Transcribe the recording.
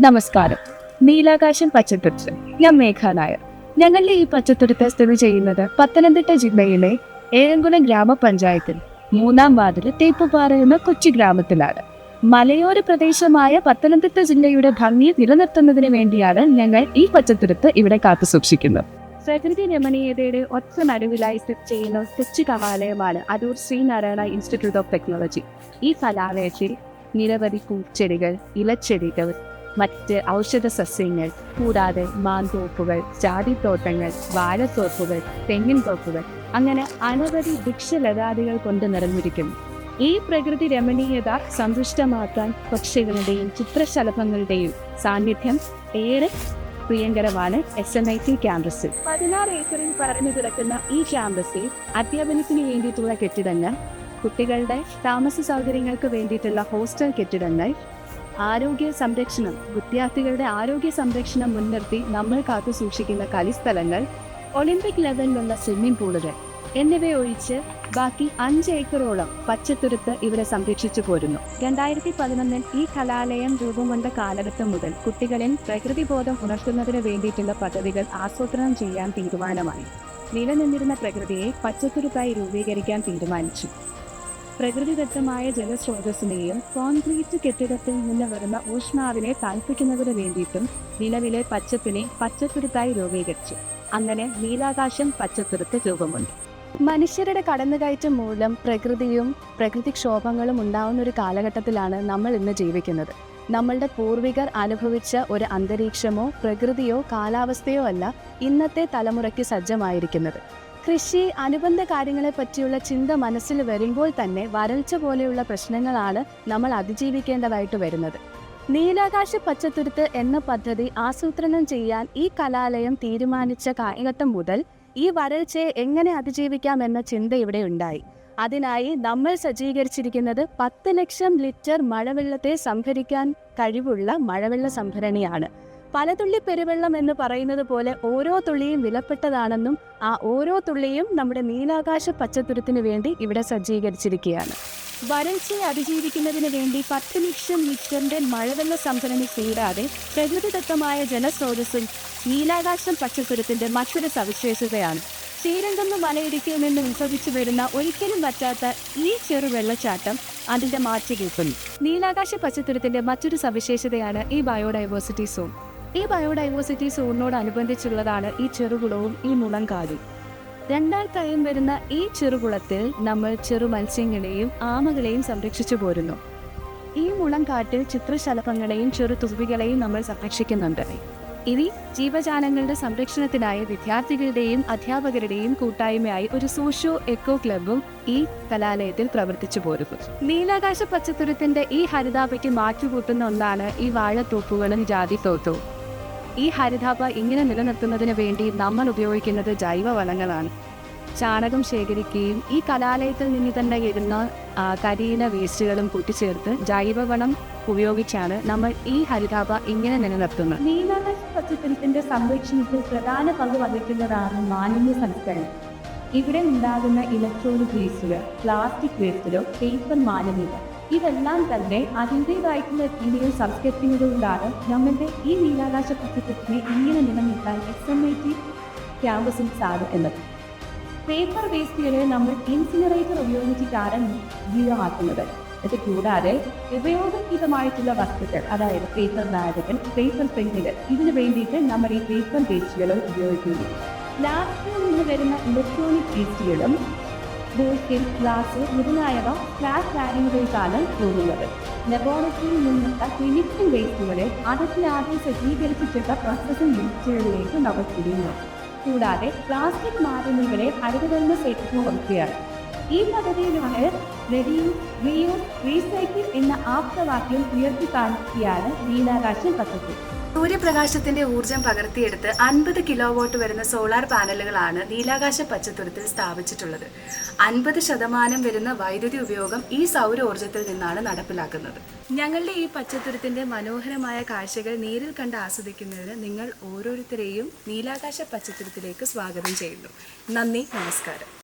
നമസ്കാരം. നീലാകാശം പച്ചത്തുരുത്ത് ഞാൻ മേഘ ഞങ്ങളുടെ ഈ പച്ചത്തുരുത്ത് സ്ഥിതി ചെയ്യുന്നത് പത്തനംതിട്ട ജില്ലയിലെ ഏഴംകുളം ഗ്രാമപഞ്ചായത്തിൽ മൂന്നാം വാർഡിൽ തേപ്പുപാറ എന്ന കൊച്ചു ഗ്രാമത്തിലാണ്. മലയോര പ്രദേശമായ പത്തനംതിട്ട ജില്ലയുടെ ഭംഗി നിലനിർത്തുന്നതിന് വേണ്ടിയാണ് ഞങ്ങൾ ഈ പച്ചത്തുരുത്ത് ഇവിടെ കാത്തു സൂക്ഷിക്കുന്നത്. പ്രകൃതി രമണീയതയുടെ ഒറ്റ നടുവിലായി സ്ഥിതി ചെയ്യുന്ന കൊച്ചു കലാലയമാണ് Adoor Sreenarayana institute of technology. ഈ കലാലയത്തിൽ നിരവധി പൂച്ചെടികൾ ഇലച്ചെടികൾ മറ്റ് ഔഷധ സസ്യങ്ങൾ കൂടാതെ മാന്തോപ്പുകൾ ജാതിത്തോട്ടങ്ങൾ വാഴത്തോപ്പുകൾ തെങ്ങിൻ തോപ്പുകൾ അങ്ങനെ അനവധി വൃക്ഷലതാദികൾ കൊണ്ട് നിറഞ്ഞിരിക്കുന്നു ഈ പ്രകൃതി രമണീയത സന്തുഷ്ടമാക്കാൻ പക്ഷികളുടെയും ചിത്രശലഭങ്ങളുടെയും സാന്നിധ്യം ഏറെ പ്രിയങ്കരമാണ് എസ് എൻ ഐ ടി ക്യാമ്പസിൽ. പതിനാറ് ഏക്കറിൽ പരന്നു കിടക്കുന്ന ഈ ക്യാമ്പസിൽ അധ്യാപനത്തിന് വേണ്ടിയിട്ടുള്ള കെട്ടിടങ്ങൾ കുട്ടികളുടെ താമസ സൗകര്യങ്ങൾക്ക് വേണ്ടിയിട്ടുള്ള ഹോസ്റ്റൽ കെട്ടിടങ്ങൾ ആരോഗ്യ സംരക്ഷണം വിദ്യാർത്ഥികളുടെ ആരോഗ്യ സംരക്ഷണം മുൻനിർത്തി നമ്മൾ കാത്തു സൂക്ഷിക്കുന്ന കളിസ്ഥലങ്ങൾ ഒളിമ്പിക് ലെവലിലുള്ള സ്വിമ്മിംഗ് പൂളുകൾ എന്നിവ ഒഴിച്ച് ബാക്കി അഞ്ച് ഏക്കറോളം പച്ചത്തുരുത്ത് ഇവരെ സംരക്ഷിച്ചു പോരുന്നു. രണ്ടായിരത്തി പതിനൊന്നിൽ ഈ കലാലയം രൂപം കൊണ്ട കാലഘട്ടം മുതൽ കുട്ടികളിൽ പ്രകൃതിബോധം ഉണർത്തുന്നതിന് വേണ്ടിയിട്ടുള്ള പദ്ധതികൾ ആസൂത്രണം ചെയ്യാൻ തീരുമാനമായി. നിലനിന്നിരുന്ന പ്രകൃതിയെ പച്ചത്തുരുത്തായി രൂപീകരിക്കാൻ തീരുമാനിച്ചു. പ്രകൃതിദത്തമായ ജലസ്രോതസ്സിനെയും കോൺക്രീറ്റ് കെട്ടിടത്തിൽ നിന്ന് വരുന്ന ഊഷ്മാവിനെ തണുപ്പിക്കുന്നതിന് വേണ്ടിയിട്ടും നിലവിലെ പച്ചപ്പിനെ പച്ചത്തുരുത്തായി രൂപീകരിച്ചു. അങ്ങനെ നീലാകാശം പച്ചത്തുരുത്ത് രൂപമുണ്ട് മനുഷ്യരുടെ കടന്നുകയറ്റം മൂലം പ്രകൃതിയും പ്രകൃതിക്ഷോഭങ്ങളും ഉണ്ടാവുന്ന ഒരു കാലഘട്ടത്തിലാണ് നമ്മൾ ഇന്ന് ജീവിക്കുന്നത്. നമ്മളുടെ പൂർവികർ അനുഭവിച്ച ഒരു അന്തരീക്ഷമോ പ്രകൃതിയോ കാലാവസ്ഥയോ അല്ല ഇന്നത്തെ തലമുറയ്ക്ക് സജ്ജമായിരിക്കുന്നത്. കൃഷി അനുബന്ധ കാര്യങ്ങളെ പറ്റിയുള്ള ചിന്ത മനസ്സിൽ വരുമ്പോൾ തന്നെ വരൾച്ച പോലെയുള്ള പ്രശ്നങ്ങളാണ് നമ്മൾ അതിജീവിക്കേണ്ടതായിട്ട് വരുന്നത്. നീലാകാശ പച്ചത്തുരുത്ത് എന്ന പദ്ധതി ആസൂത്രണം ചെയ്യാൻ ഈ കലാലയം തീരുമാനിച്ച കാലഘട്ടം മുതൽ ഈ വരൾച്ചയെ എങ്ങനെ അതിജീവിക്കാം എന്ന ചിന്ത ഇവിടെ ഉണ്ടായി. അതിനായി നമ്മൾ സജ്ജീകരിച്ചിരിക്കുന്നത് പത്ത് ലക്ഷം ലിറ്റർ മഴവെള്ളത്തെ സംഭരിക്കാൻ കഴിവുള്ള മഴവെള്ള സംഭരണിയാണ്. പലതുള്ളി പെരുവെള്ളം എന്ന് പറയുന്നത് പോലെ ഓരോ തുള്ളിയും വിലപ്പെട്ടതാണെന്നും ആ ഓരോ തുള്ളിയും നമ്മുടെ നീലാകാശ പച്ചത്തുരത്തിന് വേണ്ടി ഇവിടെ സജ്ജീകരിച്ചിരിക്കുകയാണ്. വരൾച്ചയെ അതിജീവിക്കുന്നതിന് വേണ്ടി പത്ത് ലക്ഷം ലിറ്ററിന്റെ മഴവെള്ള സംഭരണി കൂടാതെ പ്രകൃതിദത്തമായ ജലസ്രോതസ്സും നീലാകാശം പച്ചത്തുരുത്തിന്റെ മറ്റൊരു സവിശേഷതയാണ്. ശ്രീരംഗം മലയിടുക്കിൽ നിന്ന് ഉത്ഭവിച്ചു വരുന്ന ഒരിക്കലും പറ്റാത്ത ഈ ചെറു വെള്ളച്ചാട്ടം അതിന്റെ മാറ്റി കിട്ടുന്നു നീലാകാശ പച്ചത്തുരത്തിന്റെ മറ്റൊരു സവിശേഷതയാണ് ഈ ബയോഡൈവേഴ്സിറ്റി സോൺ. ഈ ബയോഡൈവേഴ്സിറ്റി സോണിനോടനുബന്ധിച്ചുള്ളതാണ് ഈ ചെറുകുളവും ഈ മുളങ്കാടും രണ്ടാൾക്കായും വരുന്ന ഈ ചെറുകുളത്തിൽ നമ്മൾ ചെറു മത്സ്യങ്ങളെയും ആമകളെയും സംരക്ഷിച്ചു പോരുന്നു. ഈ മുളങ്കാട്ടിൽ ചിത്രശലഭങ്ങളെയും ചെറു തുമ്പികളെയും നമ്മൾ സംരക്ഷിക്കുന്നുണ്ട്. ഇനി ജീവജാലങ്ങളുടെ സംരക്ഷണത്തിനായി വിദ്യാർത്ഥികളുടെയും അധ്യാപകരുടെയും കൂട്ടായ്മയായി ഒരു സോഷ്യോ എക്കോ ക്ലബും ഈ കലാലയത്തിൽ പ്രവർത്തിച്ചു പോരുന്നു. നീലാകാശ പച്ചത്തുരത്തിന്റെ ഈ ഹരിതാപയ്ക്ക് മാറ്റുകൂട്ടുന്ന ഒന്നാണ് ഈ വാഴത്തോപ്പുകളും ജാതി ജാതിത്തോട്ടവും ഈ ഹരിതാപ ഇങ്ങനെ നിലനിർത്തുന്നതിന് വേണ്ടി നമ്മൾ ഉപയോഗിക്കുന്നത് ജൈവവളങ്ങളാണ്. ചാണകം ശേഖരിക്കുകയും ഈ കലാലയത്തിൽ നിന്ന് തന്നെ ഇരുന്ന കരിയില വേസ്റ്റുകളും കൂട്ടിച്ചേർത്ത് ജൈവവളം ഉപയോഗിച്ചാണ് നമ്മൾ ഈ ഹരിതാപ ഇങ്ങനെ നിലനിർത്തുന്നത്. നീലത്തിന്റെ സംരക്ഷണത്തിൽ പ്രധാന പങ്ക് വഹിക്കുന്നതാണ് മാലിന്യ സംസ്കരണം. ഇവിടെ ഉണ്ടാകുന്ന ഇലക്ട്രോണിക് വേസ്റ്റുകൾ പ്ലാസ്റ്റിക് വേസ്റ്റുകൾ പേപ്പർ മാലിന്യങ്ങൾ. ഇതെല്ലാം തന്നെ അതിന്റെതായിട്ടുള്ള രീതിയിൽ സംസ്കരിക്കുന്നതുകൊണ്ടാണ് നമ്മളുടെ ഈ നീലാകാശ പച്ചക്കറിനെ ഇങ്ങനെ നിലനിർത്താൻ എസ് എം ഐ ടി ക്യാമ്പസിൽ സാധിക്കുന്നത്. പേപ്പർ വേസ്റ്റുകളെ നമ്മൾ ഇൻസിനറേറ്റർ ഉപയോഗിച്ചിട്ടാണ് ജീവമാക്കുന്നത് ഇത് കൂടാതെ ഉപയോഗരഹിതമായിട്ടുള്ള വസ്തുക്കൾ അതായത് പേപ്പർ ബാഗുകൾ പേപ്പർ പെൻസിലുകൾ ഇതിനു വേണ്ടിയിട്ട് നമ്മൾ ഈ പേപ്പർ വേസ്റ്റുകൾ ഉപയോഗിക്കുന്നു. ലാസ്റ്റിൽ നിന്ന് വരുന്ന ഇലക്ട്രോണിക് വേസ്റ്റുകളും ബോട്ടിൽ ഗ്ലാസ് മുതലായവ ഫ്ലാഷ് ബാഗുകളിലേക്കാണ് പോകുന്നത്. ലബോറട്ടറിയിൽ നിന്നുള്ള ക്ലിനിക്കൽ വേസ്റ്റുകളെ അതിലാദ്യം സജ്ജീകരിപ്പിച്ചിട്ട പ്രോസസ്സിംഗ് യൂണിറ്റുകളിലേക്ക് തിരിയുന്നു കൂടാതെ പ്ലാസ്റ്റിക് മാലിന്യങ്ങളെ ഹരിതകർമ്മ സേവനം കൊടുക്കുകയാണ് ഈ പദ്ധതിയിലൂടെ റെഡ്യൂസ് റീയൂസ് റീസൈക്കിൾ എന്ന ആപ്തവാക്യം ഉയർത്തി കാണിക്കുകയാണ് നീലാകാശം പദ്ധതി. സൂര്യപ്രകാശത്തിന്റെ ഊർജം പകർത്തിയെടുത്ത് അൻപത് കിലോ വോട്ട് വരുന്ന സോളാർ പാനലുകളാണ് നീലാകാശ പച്ചത്തുരുത്തിൽ സ്ഥാപിച്ചിട്ടുള്ളത്. അൻപത് ശതമാനം വരുന്ന വൈദ്യുതി ഉപയോഗം ഈ സൗരോർജത്തിൽ നിന്നാണ് നടപ്പിലാക്കുന്നത്. ഞങ്ങളുടെ ഈ പച്ചത്തുരുത്തിന്റെ മനോഹരമായ കാഴ്ചകൾ നേരിൽ കണ്ട് ആസ്വദിക്കുന്നതിന് നിങ്ങൾ ഓരോരുത്തരെയും നീലാകാശ പച്ചത്തുരുത്തിലേക്ക് സ്വാഗതം ചെയ്യുന്നു. നന്ദി നമസ്കാരം.